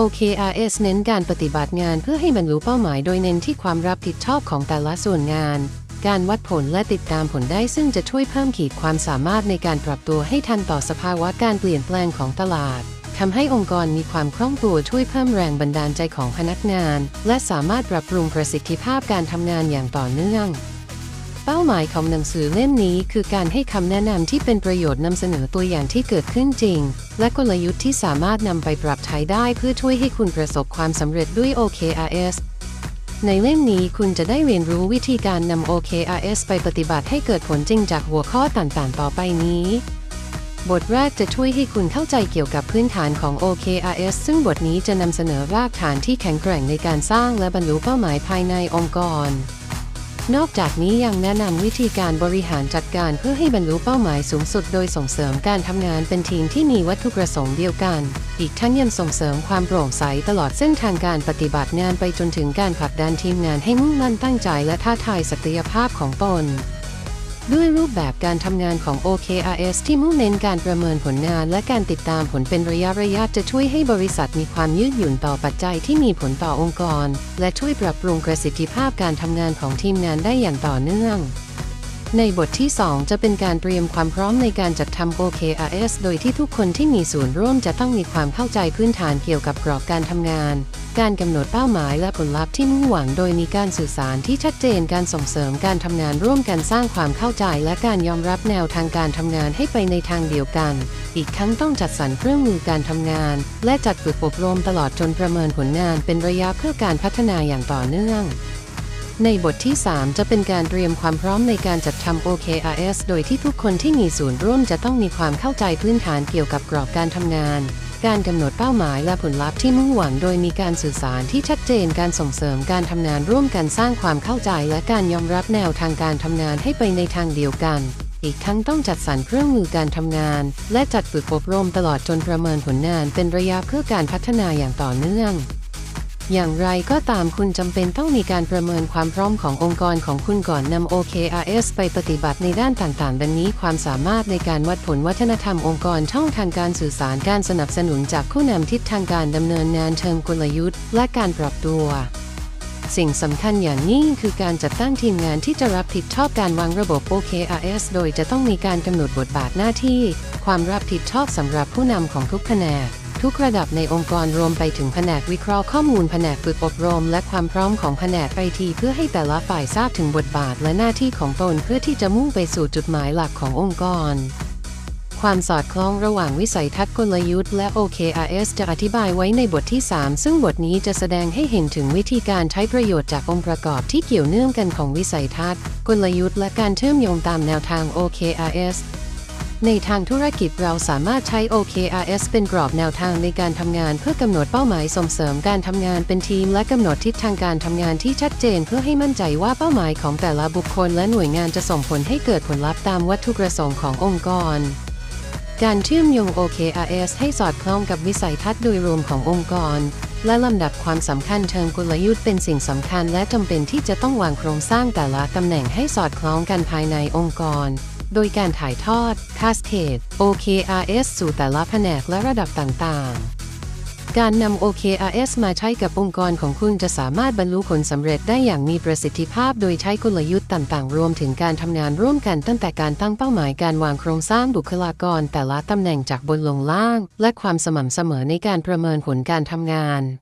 OKRS เน้นการปฏิบัติงานเพื่อให้บรรลุเป้าหมายโดยเน้นที่ความรับผิดชอบของแต่ละส่วนงาน การวัดผลและติดตามผลได้ซึ่งจะช่วยเพิ่มขีดความสามารถในการปรับตัวให้ทันต่อสภาวะการเปลี่ยนแปลงของตลาดทำให้องค์กรมีความคล่องตัวช่วยเพิ่มแรงบันดาลใจของพนักงาน และสามารถปรับปรุงประสิทธิภาพการทำงานอย่างต่อเนื่อง เป้าหมายของหนังสือเล่มนี้คือการให้คำแนะนำที่เป็นประโยชน์นำเสนอตัวอย่างที่เกิดขึ้นจริง และกลยุทธ์ที่สามารถนำไปปรับใช้ได้เพื่อช่วยให้คุณประสบความสำเร็จด้วย OKRS ในเล่มนี้คุณจะได้เรียนรู้วิธีการนำ OKRS ไปปฏิบัติให้เกิดผลจริงจากหัวข้อต่างๆ ต่อไปนี้ บทแรกจะช่วยให้คุณเข้าใจเกี่ยวกับพื้นฐานของ OKRS ซึ่งบทนี้จะนำเสนอรากฐานที่แข็งแกร่งในการสร้างและบรรลุเป้าหมายภายในองค์กร นอกจากนี้ยังแนะนำวิธีการบริหารจัดการเพื่อให้บรรลุเป้าหมายสูงสุดโดยส่งเสริมการทำงานเป็นทีมที่มีวัตถุประสงค์เดียวกัน อีกทั้งยังส่งเสริมความโปร่งใสตลอดเส้นทางการปฏิบัติงานไปจนถึงการผลักดันทีมงานให้มุ่งมั่นตั้งใจและท้าทายศักยภาพของตน ด้วยรูปแบบการทำงานของ OKRS ที่มุ่งเน้นการประเมินผลงานและการติดตามผลเป็นระยะระยะจะช่วยให้บริษัทมีความยืดหยุ่นต่อปัจจัยที่มีผลต่อองค์กร และช่วยปรับปรุงประสิทธิภาพการทำงานของทีมงานได้อย่างต่อเนื่อง ในบทที่ 2 จะเป็นการเตรียมความพร้อมในการจัดทำ OKRS โดยที่ทุกคนที่มีส่วนร่วมจะต้องมีความเข้าใจพื้นฐานเกี่ยวกับกรอบการทำงาน การกำหนดเป้าหมายและผลลัพธ์ที่มุ่งหวัง โดยมีการสื่อสารที่ชัดเจนการส่งเสริมการทำงานร่วมกันสร้างความเข้าใจ และการยอมรับแนวทางการทำงานให้ไปในทางเดียวกัน อีกทั้งต้องจัดสรรเครื่องมือการทำงาน และจัดฝึกอบรมตลอดจนประเมินผลงานเป็นระยะเพื่อการพัฒนาอย่างต่อเนื่อง ในบทที่ 3 จะเป็นการเตรียมความพร้อมในการจัดทำ OKRS โดยที่ทุกคนที่มีส่วนร่วมจะต้องมีความเข้าใจพื้นฐานเกี่ยวกับกรอบการทำงาน การกำหนดเป้าหมายและผลลัพธ์ที่มุ่งหวังโดยมีการสื่อสารที่ชัดเจนการส่งเสริมการทำงานร่วมกันสร้างความเข้าใจและการยอมรับแนวทางการทำงานให้ไปในทางเดียวกันอีกทั้งต้องจัดสรรเครื่องมือการทำงาน และจัดฝึกอบรมตลอดจนประเมินผลงานเป็นระยะเพื่อการพัฒนาอย่างต่อเนื่อง อย่างไรก็ตามคุณจำเป็นต้องมีการประเมินความพร้อมขององค์กรของคุณก่อนนำ OKRS ไปปฏิบัติในด้านต่างๆ ดังนี้ความสามารถในการวัดผลวัฒนธรรมองค์กรช่องทางการสื่อสารการสนับสนุนจากผู้นำทิศทางการดำเนินงานเชิงกลยุทธ์ และการปรับตัว สิ่งสำคัญอย่างยิ่งคือการจัดตั้งทีมงานที่จะรับผิดชอบการวางระบบ OKRS โดยจะต้องมีการกำหนดบทบาทหน้าที่ ความรับผิดชอบสำหรับผู้นำของทุกแผนก ทุกระดับในองค์กรรวมไปถึงแผนกวิเคราะห์ข้อมูลแผนกฝึกอบรม และความพร้อมของแผนกไอทีเพื่อให้แต่ละฝ่ายทราบถึงบทบาทและหน้าที่ของตนเพื่อที่จะมุ่งไปสู่จุดหมายหลักขององค์กรความสอดคล้องระหว่างวิสัยทัศน์กลยุทธ์และ OKRS จะอธิบายไว้ในบทที่ 3 ซึ่งบทนี้จะแสดงให้เห็นถึงวิธีการใช้ประโยชน์จากองค์ประกอบที่เกี่ยวเนื่องกันของวิสัยทัศน์ กลยุทธ์และการเชื่อมโยงตามแนวทาง OKRS ในทางธุรกิจเราสามารถใช้ OKRS เป็นกรอบแนวทางในการทำงานเพื่อกำหนดเป้าหมายส่งเสริมการทำงานเป็นทีม และกำหนดทิศทางการทำงานที่ชัดเจน เพื่อให้มั่นใจว่าเป้าหมายของแต่ละบุคคลและหน่วยงานจะส่งผลให้เกิดผลลัพธ์ตามวัตถุประสงค์ขององค์กร การเชื่อมโยง OKRS ให้สอดคล้องกับวิสัยทัศน์โดยรวมขององค์กร และลำดับความสำคัญเชิงกลยุทธ์เป็นสิ่งสำคัญ และจำเป็นที่จะต้องวางโครงสร้างแต่ละตำแหน่งให้สอดคล้องกันภายในองค์กร โดยการถ่ายทอด Cascade OKRS สู่แต่ละแผนกและระดับต่างๆ การนำ OKRS มาใช้กับองค์กรของคุณจะสามารถบรรลุผลสำเร็จได้อย่างมีประสิทธิภาพ โดยใช้กลยุทธ์ต่างๆ รวมถึงการทำงานร่วมกันตั้งแต่การตั้งเป้าหมายการวางโครงสร้างบุคลากร แต่ละตำแหน่งจากบนลงล่าง และความสม่ำเสมอในการประเมินผลการทำงาน